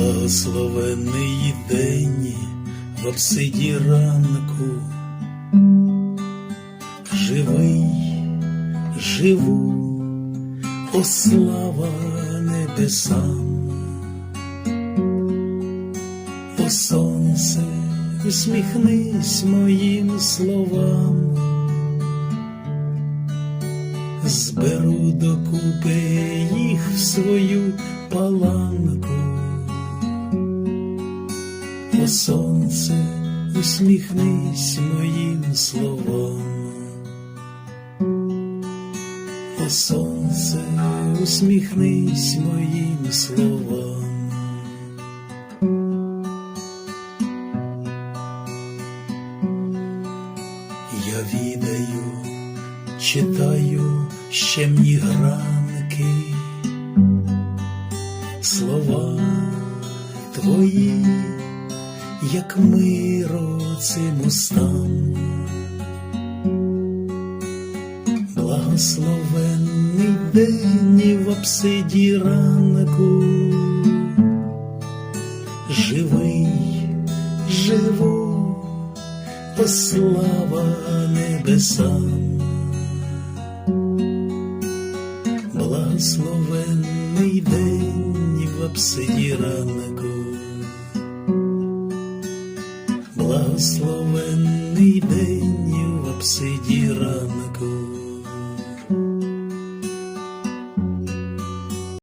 Благословений день в обсиді ранку, живий, живу, о слава небесам, о сонце, усміхнись моїм словам, зберу докупи їх в свою паланку. О сонце, усміхнись моїм словам. О сонце, усміхнись моїм словам. Я відаю, читаю щемні гранки, слова твої, як миро цим устам. Благословенний день і в обсиді ранку, живий, живу, о слава небесам. Благословенний день в обсиді ранку, благословенний день в обсиді